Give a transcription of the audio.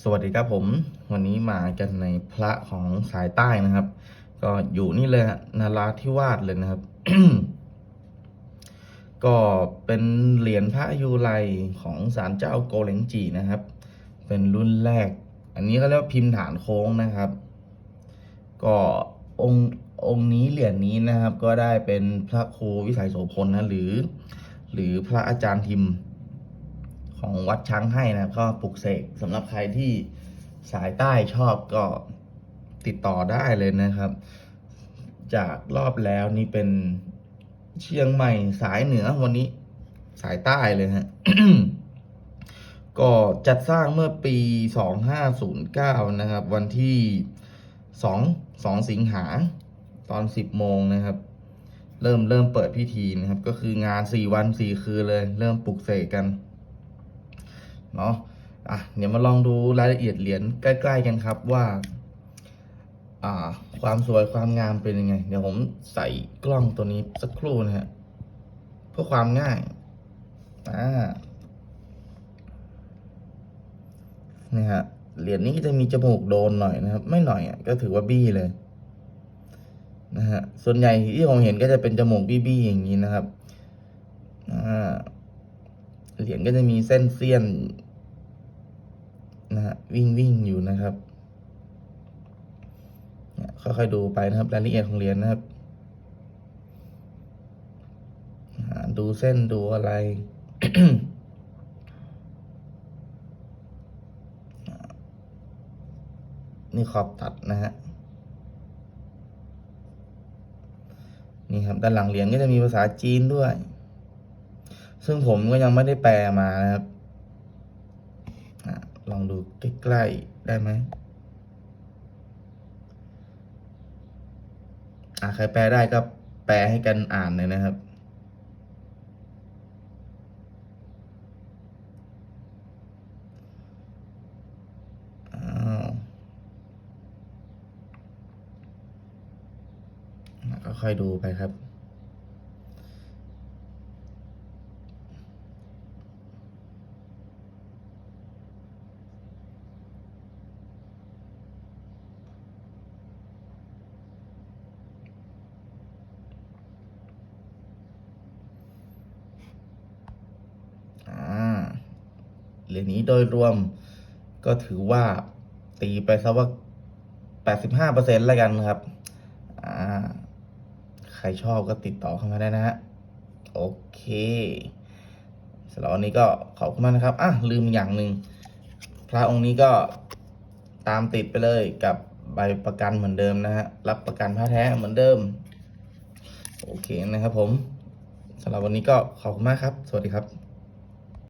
สวัสดีครับผม วันนี้มากันในพระของสายใต้นะครับ ก็อยู่นี่เลยนาราธิวาสเลยนะครับ ก็เป็นเหรียญพระยูไรของศาลเจ้าโกเลงจีนะครับ เป็นรุ่นแรก อันนี้เขาเรียกว่าพิมพ์ฐานโค้งนะครับ ก็องค์องค์นี้เหรียญนี้นะครับ ก็ได้เป็นพระครูวิสัยโสพลนะหรือ หรือพระอาจารย์ทิม ของวัดช้างให้นะครับก็ปลุกเสกสำหรับใครที่สายใต้ชอบก็ติดต่อได้เลยนะครับ จากรอบแล้วนี่เป็นเชียงใหม่สายเหนือวันนี้สายใต้เลยฮะก็จัดสร้างเมื่อปี 2509 นะครับ วันที่ 2 2 สิงหาตอน 10 โมงนะครับ เริ่มเริ่มเปิดพิธีนะครับ ก็คืองาน 4 วัน 4 คืนเลย เริ่มปลุกเสกกัน เนาะอะเดี๋ยวมาลองดูรายละเอียดเหรียญใกล้ ๆ กันครับว่า อ่า ความสวยความงามเป็นยังไง เดี๋ยวผมใส่กล้องตัวนี้สักครู่นะฮะเพื่อความง่ายอ่านี่ฮะเหรียญนี้ก็จะมีจมูกโดนหน่อยนะครับ ไม่หน่อยอะก็ถือว่าบี้เลยนะฮะส่วนใหญ่ที่ผมเห็นก็จะเป็นจมูกบี้ๆอย่างนี้นะครับอ่า เหรียญก็จะมีเส้นเสี้ยนนะฮะวิ่งวิ่งอยู่นะครับค่อยๆดูไปนะครับรายละเอียดของเหรียญนะครับ ดูเส้นดูอะไร นี่ขอบตัดนะฮะ นี่ครับ ด้านหลังเหรียญก็จะมีภาษาจีนด้วย ซึ่งผมก็ยังไม่ได้แปลมานะครับอลองดูใกล้ๆได้ไหมอะใครแปลได้ก็แปลให้กันอ่านเลยนะครับอ้าวอะก็ค่อยดูไปครับ อ่า เหรียญนี้โดยรวมก็ถือว่าตีไปซะว่าแปดสิบห้าเปอร์เซ็นต์แล้วกันครับ อ่า ใครชอบก็ติดต่อเข้ามาได้นะฮะ โอเคสำหรับวันนี้ก็ขอบคุณมากนะครับ อะ ลืมอย่างหนึ่งพระองค์นี้ก็ตามติดไปเลยกับใบประกันเหมือนเดิมนะฮะ รับประกันพระแท้เหมือนเดิม โอเคนะครับผมสำหรับวันนี้ก็ขอบคุณมากครับ สวัสดีครับ